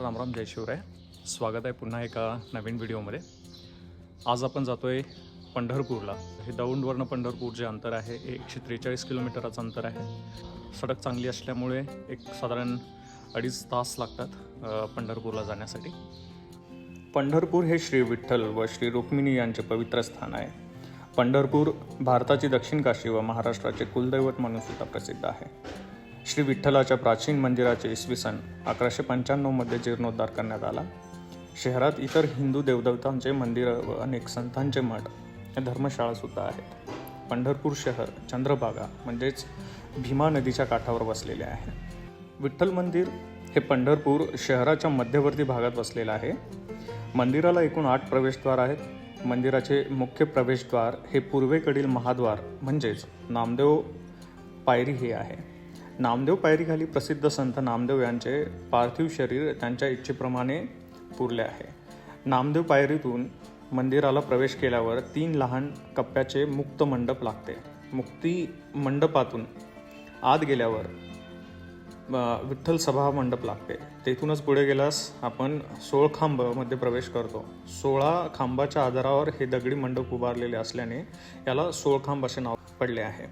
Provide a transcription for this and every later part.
रामराम जय शिवराय स्वागत आहे पुन्हा एका नवीन व्हिडिओमध्ये. आज आपण जातो आहे पंढरपूरला. हे दौंडवरनं पंढरपूर जे अंतर आहे हे एकशे त्रेचाळीस किलोमीटरचं अंतर आहे. सडक चांगली असल्यामुळे एक साधारण अडीच तास लागतात पंढरपूरला जाण्यासाठी. पंढरपूर हे श्री विठ्ठल व श्री रुक्मिणी यांचे पवित्र स्थान आहे. पंढरपूर भारताची दक्षिण काशी व महाराष्ट्राचे कुलदैवत म्हणून सुद्धा प्रसिद्ध आहे. श्री विठ्ठलाच्या प्राचीन मंदिराचे इसवी सन अकराशे पंच्याण्णवमध्ये जीर्णोद्धार करण्यात आला. शहरात इतर हिंदू देवदेवतांचे मंदिरं व अनेक संतांचे मठ या धर्मशाळासुद्धा आहेत. पंढरपूर शहर चंद्रभागा म्हणजेच भीमा नदीच्या काठावर वसलेले आहे. विठ्ठल मंदिर हे पंढरपूर शहराच्या मध्यवर्ती भागात वसलेलं आहे. मंदिराला एकूण आठ प्रवेशद्वार आहेत. मंदिराचे मुख्य प्रवेशद्वार हे पूर्वेकडील महाद्वार म्हणजेच नामदेव पायरी हे आहे. नामदेव पायरीखाली प्रसिद्ध संत नामदेव यांचे पार्थिव शरीर त्यांच्या इच्छेप्रमाणे पुरले आहे. नामदेव पायरीतून मंदिराला प्रवेश केल्यावर तीन लहान कप्प्याचे मुक्त मंडप लागते. मुक्ती मंडपातून आत गेल्यावर विठ्ठल सभा मंडप लागते. तेथूनच पुढे गेल्यास आपण सोळखांबमध्ये प्रवेश करतो. सोळा खांबाच्या आधारावर हे दगडी मंडप उभारलेले असल्याने याला सोळखांब असे नाव पडले आहे.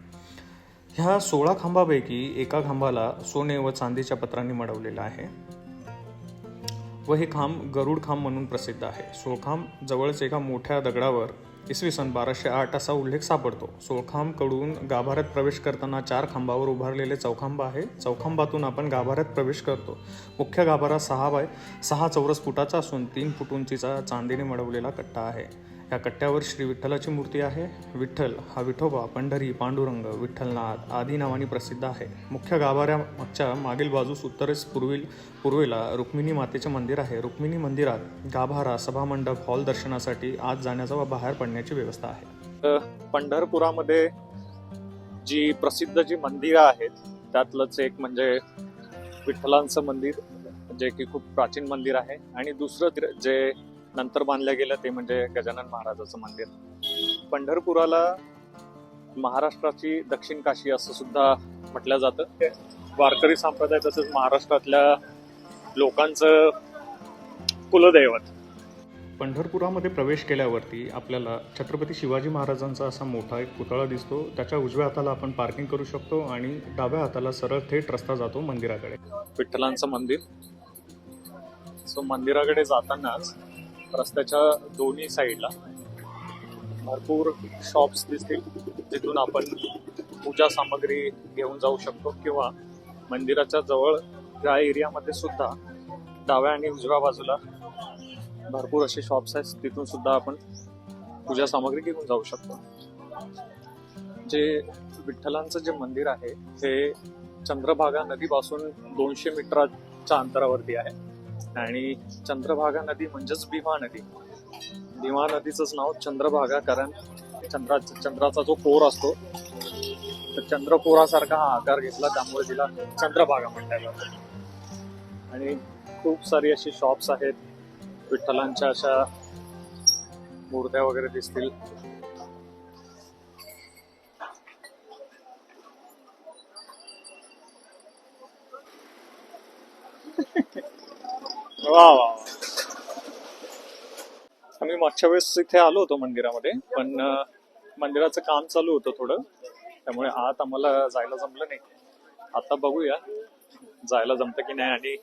ह्या सोळा खांबापैकी एका खांबाला सोने व चांदीच्या पत्रांनी मडवलेला आहे. व हे खांब गरुड खांब म्हणून प्रसिद्ध आहे. सोळखांब जवळच एका मोठ्या दगडावर इसवी सन बाराशे आठ असा उल्लेख सापडतो. सोळखांबकडून गाभाऱ्यात प्रवेश करताना चार खांबावर उभारलेले चौखांब आहे. चौखांबातून आपण गाभाऱ्यात प्रवेश करतो. मुख्य गाभारा सहा बाय सहा चौरस फुटाचा असून तीन फूट उंचीचा चांदीने मडवलेला कट्टा आहे. या कट्ट्यावर श्री विठ्ठलाची मूर्ती आहे. विठ्ठल हा विठोबा पंढरी पांडुरंग विठ्ठलनाथ आदी नावाने प्रसिद्ध आहे. मुख्य गाभाऱ्याच्या मागील बाजूस उत्तरेस पूर्वील पूर्वेला रुक्मिणी मातेचे मंदिर आहे. रुक्मिणी मंदिरात गाभारा सभामंडप हॉल दर्शनासाठी आत जाण्याचा व बाहेर पडण्याची व्यवस्था आहे. पंढरपुरामध्ये जी प्रसिद्ध जी मंदिरं आहेत त्यातलंच एक म्हणजे विठ्ठलांचं मंदिर जे की खूप प्राचीन मंदिर आहे. आणि दुसरं द्र- जे नंतर बांधलं गेलं ते म्हणजे गजानन महाराजाचं मंदिर. पंढरपुराला महाराष्ट्राची दक्षिण काशी असं सुद्धा म्हटलं जातं. वारकरी संप्रदाय तसंच महाराष्ट्रातल्या लोकांचं कुलदैवत. पंढरपुरामध्ये प्रवेश केल्यावरती आपल्याला छत्रपती शिवाजी महाराजांचा असा मोठा एक पुतळा दिसतो. त्याच्या उजव्या हाताला आपण पार्किंग करू शकतो आणि डाव्या हाताला सरळ थेट रस्ता जातो मंदिराकडे. विठ्ठलांचं मंदिर. सो मंदिराकडे जातानाच रस्त्याच्या दोन्ही साईडला भरपूर शॉप्स दिसतील जिथून आपण पूजा सामग्री घेऊन जाऊ शकतो किंवा मंदिराच्या जवळ त्या एरियामध्ये सुद्धा डाव्या आणि उजव्या बाजूला भरपूर असे शॉप्स आहेत तिथून सुद्धा आपण पूजा सामग्री घेऊन जाऊ शकतो. जे विठ्ठलांचं जे मंदिर आहे हे चंद्रभागा नदीपासून दोनशे मीटरच्या अंतरावरती आहे. आणि चंद्रभागा नदी म्हणजेच भीमा नदी. भीमा नदीचंच नाव चंद्रभागा कारण चंद्रा चंद्राचा जो कोर असतो तर चंद्रकोरासारखा हा आकार घेतला त्यामुळे तिला चंद्रभागा म्हणता येतं आणि खूप सारी अशी शॉप्स आहेत. विठ्ठलांच्या अशा मूर्त्या वगैरे दिसतील. वा वा आम्ही मागच्या वेळेस इथे आलो होतो मंदिरामध्ये पण मंदिराचं काम चालू होतं थोडं. त्यामुळे आत आम्हाला जायला जमलं नाही. आता बघूया जायला जमतं की नाही आणि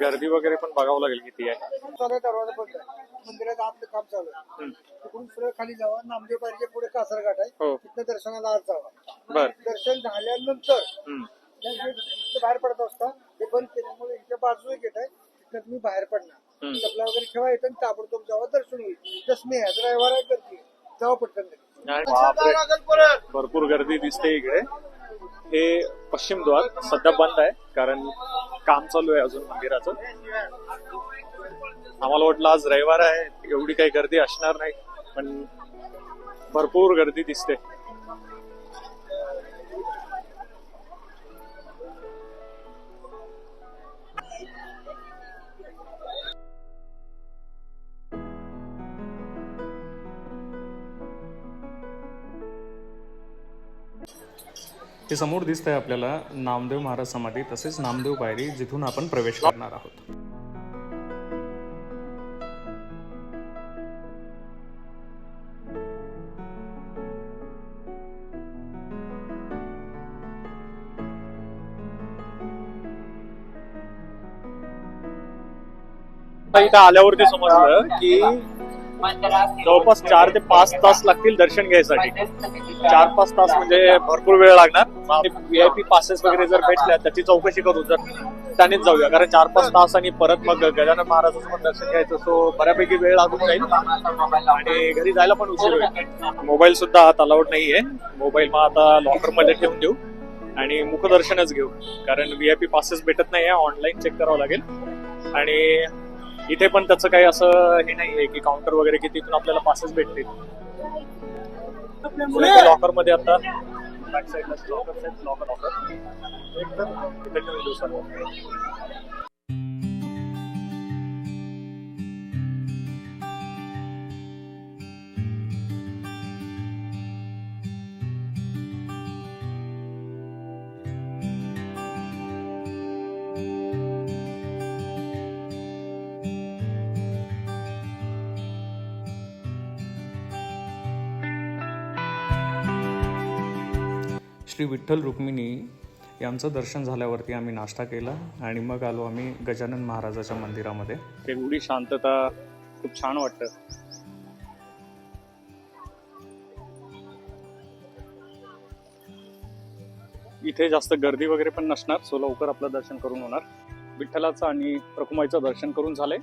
गर्दी वगैरे पण बघावं लागेल किती आहे. चालू आहे, दरवाजा बंद आहे. मंदिरात आतलं काम चालू आहे. तिकडून खाली जावा नामदेव पुढे कासरघाट आहे. हो. तिथं दर्शनाला आत जावा. बर. दर्शन झाल्यानंतर हम्म. बाहेर पडत असता ते बंद केल्यामुळे इथे बाजू गेट आहे. तिथं तुम्ही बाहेर पडणार. चपला वगैरे ठेवा येतं आणि ताबडतोब जावा दर्शन होईल. तसं मी आहे रविवार आहे गर्दी. जावा पटकन भरपूर गर्दी दिसते इकडे. हे पश्चिम द्वार सध्या बंद आहे कारण काम चालू आहे अजून मंदिराचं. आम्हाला वाटलं आज रविवार आहे एवढी काही गर्दी असणार नाही पण भरपूर गर्दी दिसते. हे समोर दिसतंय आपल्याला नामदेव महाराज समाधी तसेच नामदेव पायरी जिथून आपण प्रवेश करणार आहोत. इथं आल्यावरती समजलं की जवळपास चार ते पाच तास लागतील दर्शन घ्यायसाठी. चार पाच तास म्हणजे भरपूर वेळ लागणार. व्हीआयपी पासेस वगैरे जर भेटल्या त्याची चौकशी करू. जर त्यानेच जाऊया. कारण चार पाच तास आणि परत मग गजानन महाराजांचं पण दर्शन घ्यायचं सो बऱ्यापैकी वेळ लागून जाईल. आणि घरी जायला पण उशीर होईल. मोबाईल सुद्धा हात अलाउड नाहीये. मोबाईल मग आता लॉकरमध्ये ठेवून देऊ. आणि मुखदर्शनच घेऊ. कारण व्हीआयपी पासेस भेटत नाहीये. ऑनलाईन चेक करावं लागेल. आणि इथे पण त्याचं काही असं हे नाहीये की काउंटर वगैरे की तिथून आपल्याला पासेस भेटतील. लॉकरमध्ये आता बॅक साईडला लॉकर लॉकर लॉकर एकदम इथे ठेवून देऊ श्री विठ्ठल रुक्मिणी यांचं दर्शन झाल्यावरती आम्ही नाश्ता केला आणि मग आलो आम्ही गजानन महाराजाच्या मंदिरामध्ये. एवढी शांतता खूप छान वाटतं. इथे जास्त गर्दी वगैरे पण नसणार सो लवकर आपलं दर्शन करून होणार. विठ्ठलाचं आणि रखुमाईचं दर्शन करून झालंय.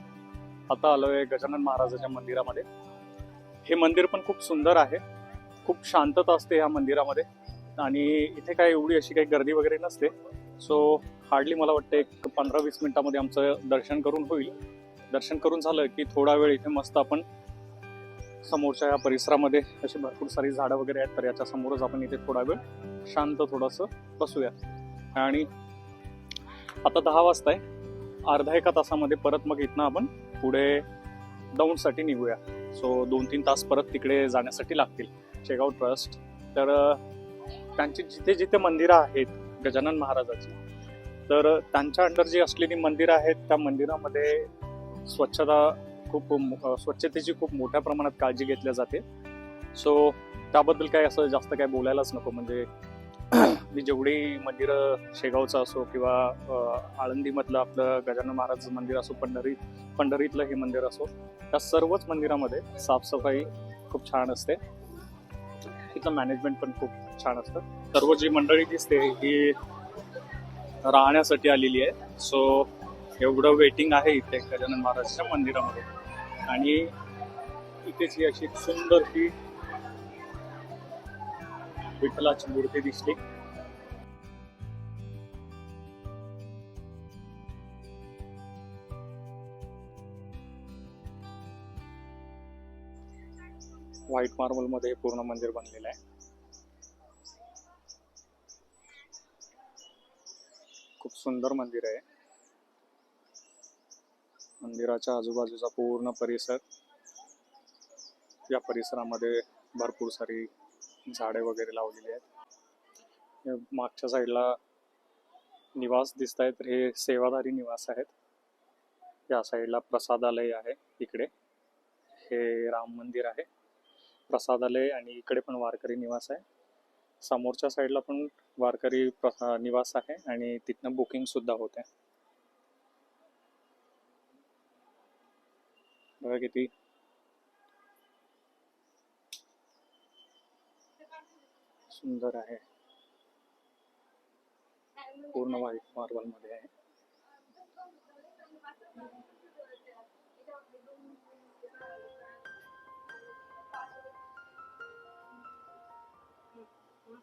आता आलोय गजानन महाराजाच्या मंदिरामध्ये. हे मंदिर पण खूप सुंदर आहे. खूप शांतता असते या मंदिरामध्ये. आणि इथे काय एवढी अशी काही गर्दी वगैरे नसते. सो हार्डली मला वाटतं एक पंधरा वीस मिनिटामध्ये आमचं दर्शन करून होईल. दर्शन करून झालं की थोडा वेळ इथे मस्त आपण समोरच्या या परिसरामध्ये अशी भरपूर सारी झाडं वगैरे आहेत तर याच्या समोरच आपण इथे थोडा वेळ शांत थोडंसं बसूया. आणि आता दहा वाजता आहे अर्धा एका तासामध्ये परत मग इथनं आपण पुढे दौंडसाठी निघूया. सो दोन तीन तास परत तिकडे जाण्यासाठी लागतील. Checkout trust. तर त्यांची जिथे जिथे मंदिरं आहेत गजानन महाराजाची तर त्यांच्या अंडर जी असलेली मंदिरं आहेत त्या मंदिरामध्ये स्वच्छता खूप स्वच्छतेची खूप मोठ्या प्रमाणात काळजी घेतल्या जाते. सो त्याबद्दल काय असं जास्त काय बोलायलाच नको. म्हणजे मी जेवढी मंदिरं शेगावचं असो किंवा आळंदीमधलं आपलं गजानन महाराज मंदिर असो पंढरी पंढरीतलं हे मंदिर असो त्या सर्वच मंदिरामध्ये साफसफाई खूप छान असते. तिथलं मॅनेजमेंट पण खूप छान असतं. सर्व जी मंडळी दिसते ही राहण्यासाठी आलेली आहे सो एवढं वेटिंग आहे इथे गजानन महाराजच्या मंदिरामध्ये. आणि इथेच ही अशी सुंदर ही विठ्ठलाची मूर्ती दिसली. व्हाईट मार्बलमध्ये हे पूर्ण मंदिर बनलेलं आहे. सुंदर मंदिर आहे. मंदिराच्या आजूबाजूचा पूर्ण परिसर. या परिसरामध्ये भरपूर सारी झाडे वगैरे लावलेली आहेत. मागच्या साईडला निवास दिसत आहेत हे सेवाधारी निवास आहेत. या साईडला प्रसादालय आहे इकडे. हे राम मंदिर आहे. प्रसादालय आणि इकडे पण वारकरी निवास आहे. समोरच्या साईडला पण वारकरी निवास आहे आणि तिथनं बुकिंग सुद्धा होते. बघा किती. सुंदर आहे. पूर्ण व्हाईट मार्बलमध्ये आहे. हे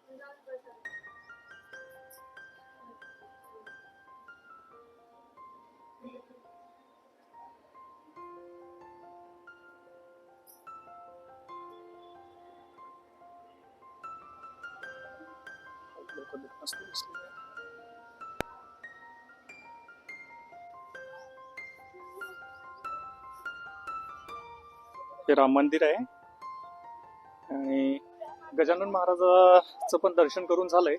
राम मंदिर आहे. गजानन महाराजाचं पण दर्शन करून झालंय.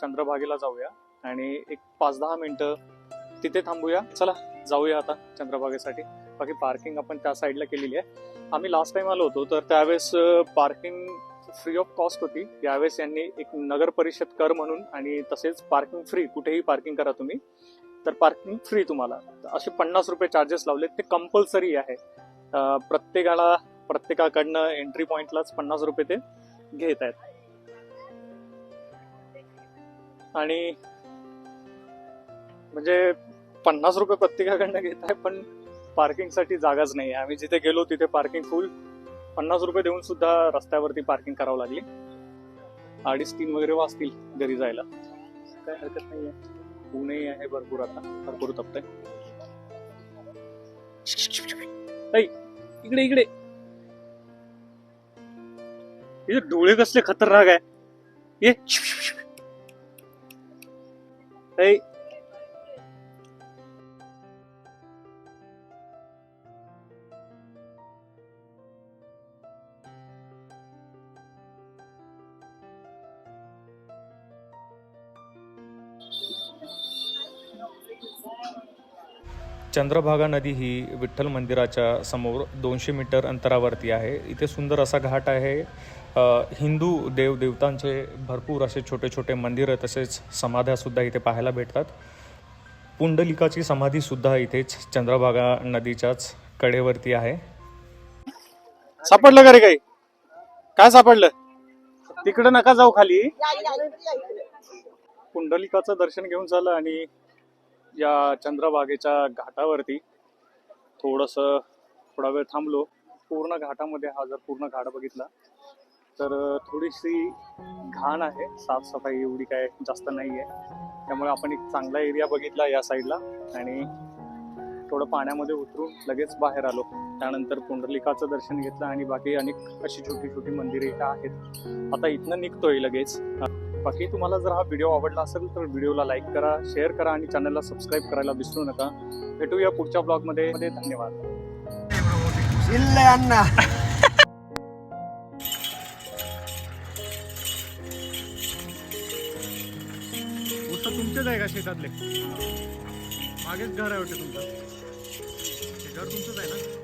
चंद्रभागेला जाऊया. आणि एक पाच दहा मिनटं तिथे थांबूया. चला जाऊया आता चंद्रभागेसाठी. बाकी पार्किंग आपण त्या साईडला केलेली आहे. आम्ही लास्ट टाइम आलो होतो तर त्यावेळेस पार्किंग फ्री ऑफ कॉस्ट होती. यावेळेस यांनी एक नगर परिषद कर म्हणून आणि तसेच पार्किंग फ्री कुठेही पार्किंग करा तुम्ही. तर पार्किंग फ्री तुम्हाला. असे पन्नास रुपये चार्जेस लावले ते कंपल्सरी आहे. प्रत्येकाला प्रत्येकाकडनं एंट्री पॉइंटलाच पन्नास रुपये ते घेत आहेत आणि म्हणजे पन्नास रुपये प्रत्येकाकडनं घेत आहे पण पार्किंगसाठी जागाच नाही आहे. आम्ही जिथे गेलो तिथे पार्किंग फुल पन्नास रुपये देऊन सुद्धा रस्त्यावरती पार्किंग करावं लागली. अडीच तीन वगैरे वाजतील घरी जायला. काय हरकत नाही आहे ऊनही आहे भरपूर आता. भरपूर तपतंय. इकडे इकडे. हे डोळे कसले खतरनाक आहे. ये चंद्रभागा नदी ही विठ्ठल मंदिराच्या समोर दोनशे मीटर अंतरावरती आहे. इथे सुंदर असा घाट आहे. हिंदू देवदेवतांचे भरपूर असे छोटे छोटे मंदिरं तसेच समाध्यासुद्धा इथे पाहायला भेटतात. पुंडलिकाची समाधीसुद्धा इथेच चंद्रभागा नदीच्याच कडेवरती आहे. सापडलं का रे काही? काय सापडलं? तिकडं नका जाऊ खाली. पुंडलिकाचं दर्शन घेऊन झालं आणि या चंद्रभागेच्या घाटावरती थोडस थोडा वेळ थांबलो. पूर्ण घाटामध्ये हा जर पूर्ण घाट बघितला तर थोडीशी घाण आहे. साफसफाई एवढी काय जास्त नाही आहे त्यामुळे आपण एक चांगला एरिया बघितला या साईडला आणि थोडं पाण्यामध्ये उतरून लगेच बाहेर आलो. त्यानंतर पुंडलिकाचं दर्शन घेतलं आणि बाकी अनेक अशी छोटी छोटी मंदिरे इथं आहेत. आता इथनं निघतोय लगेच. बाकी तुम्हाला जर हा व्हिडिओ आवडला असेल तर व्हिडिओला लाईक करा शेअर करा आणि चॅनलला सबस्क्राईब करायला विसरू नका. भेटूया पुढच्या ब्लॉगमध्ये मध्ये. धन्यवाद. शेतातले. मागेच घर आहे वाटतं तुमचं. हे घर तुमचंच आहे ना?